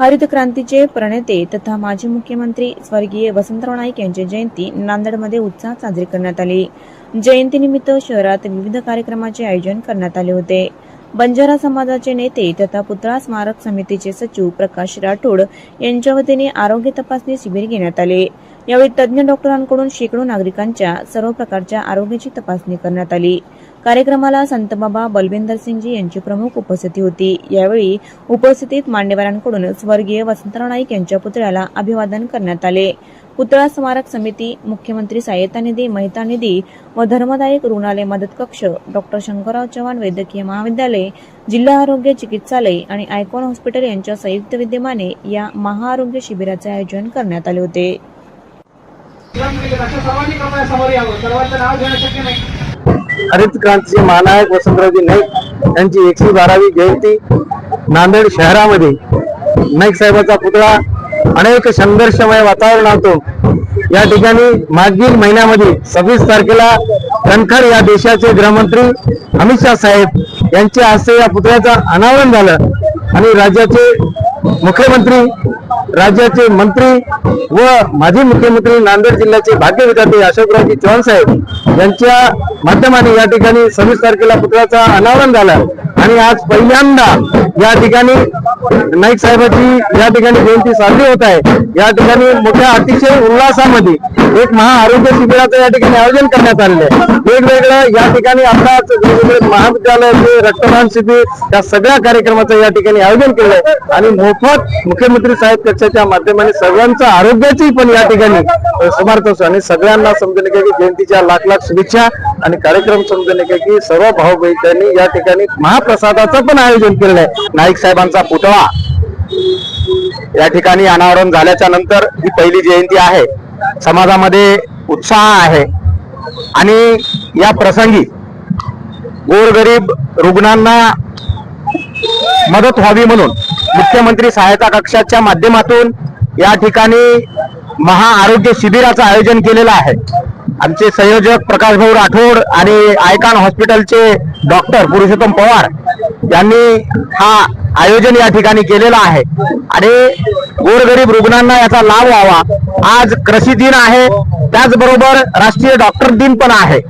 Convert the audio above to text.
हरित क्रांतीचे प्रणेते तथा माजी मुख्यमंत्री स्वर्गीय वसंतराव नाईक यांची जयंती नांदेडमध्ये उत्साहात साजरी करण्यात आली. जयंतीनिमित्त शहरात विविध कार्यक्रमाचे आयोजन करण्यात आले होते. बंजारा समाजाचे नेते तथा पुतळा स्मारक समितीचे सचिव प्रकाश राठोड यांच्या वतीने आरोग्य तपासणी शिबिर घेण्यात आले. यावेळी तज्ज्ञ डॉक्टरांकडून शेकडो नागरिकांच्या सर्व प्रकारच्या आरोग्याची तपासणी करण्यात आली. कार्यक्रमाला संतबाबा बलविंदर सिंगजी यांची प्रमुख उपस्थिती होती. यावेळी उपस्थितीत मान्यवरांकडून स्वर्गीय वसंतराव नाईक यांच्या पुतळ्याला अभिवादन करण्यात आले. पुतळा स्मारक समिती मुख्यमंत्री सहाय्यता निधी महिता निधी व धर्मदायक रुग्णालय मदत कक्ष डॉक्टर शंकरराव चव्हाण वैद्यकीय महाविद्यालय जिल्हा आरोग्य चिकित्सालय आणि आयकॉन हॉस्पिटल यांच्या संयुक्त विद्यमाने या महाआरोग्य शिबिराचे आयोजन करण्यात आले होते. सर्वांनी कृपया समोर यावं. सर्वांचं नाव घेणं शक्य नाही. हरित क्रांतीचे महानायक वसंतरावजी नाईक यांची एकशे बारावी जयंती नांदेड शहरामध्ये. नाईक साहेबाचा पुतळा अनेक संघर्षमय वातावरण होतो या ठिकाणी मागील महिन्यामध्ये सव्वीस तारखेला कणखर या देशाचे गृहमंत्री अमित शाह साहेब यांच्या हस्ते या पुतळ्याचं अनावरण झालं आणि राज्याचे मुख्यमंत्री राज्याचे मंत्री व माजी मुख्यमंत्री नांदेड जिल्ह्याचे भाग्यविधाते अशोकरावजी चव्हाण साहेब यांच्या माध्यमाने या ठिकाणी सव्वीस तारखेला पुतळ्याचा अनावरण झाला आणि आज पहिल्यांदा या ठिकाणी नाईक साहेबांची या ठिकाणी जयंती साजरी होत आहे. या ठिकाणी मोठ्या अतिशय उल्हासामध्ये एक महाआरोग्य शिबिराचं या ठिकाणी आयोजन करण्यात आलेलं आहे. वेगवेगळ्या या ठिकाणी आताच वेगवेगळे महाविद्यालयाचे रक्तदान शिबिर या सगळ्या कार्यक्रमाचं या ठिकाणी आयोजन केलं आहे. आणि मोफत मुख्यमंत्री साहेब कक्षाच्या माध्यमाने सगळ्यांचं आरोग्याची पण या ठिकाणी समर्थ असतो आणि सगळ्यांना समजून की जयंतीच्या लाख लाख शुभेच्छा. आणि कार्यक्रम समजून की सर्व भाऊ या ठिकाणी महाप्रसादाचं पण आयोजन केलेलं आहे. नाईक साहेबांचा पुतळा या ठिकाणी अनावरण झाल्याच्यानंतर ही पहिली जयंती आहे. समाजामध्ये उत्साह आहे. आणि या प्रसंगी गोरगरीब रुग्णांना मदत व्हावी म्हणून मुख्यमंत्री सहायता कक्षाच्या माध्यमातून या ठिकाणी महाआरोग्य शिबिराचं आयोजन केलेलं आहे. आमचे संयोजक प्रकाश भाऊ राठोड आणि आयकान हॉस्पिटलचे डॉक्टर पुरुषोत्तम पवार यांनी हा आयोजन या ठिकाणी केलेलं आहे. आणि गोरगरीब रुग्णांना याचा लाभ व्हावा. आज कृषी दिन आहे. त्याचबरोबर राष्ट्रीय डॉक्टर दिन पण आहे.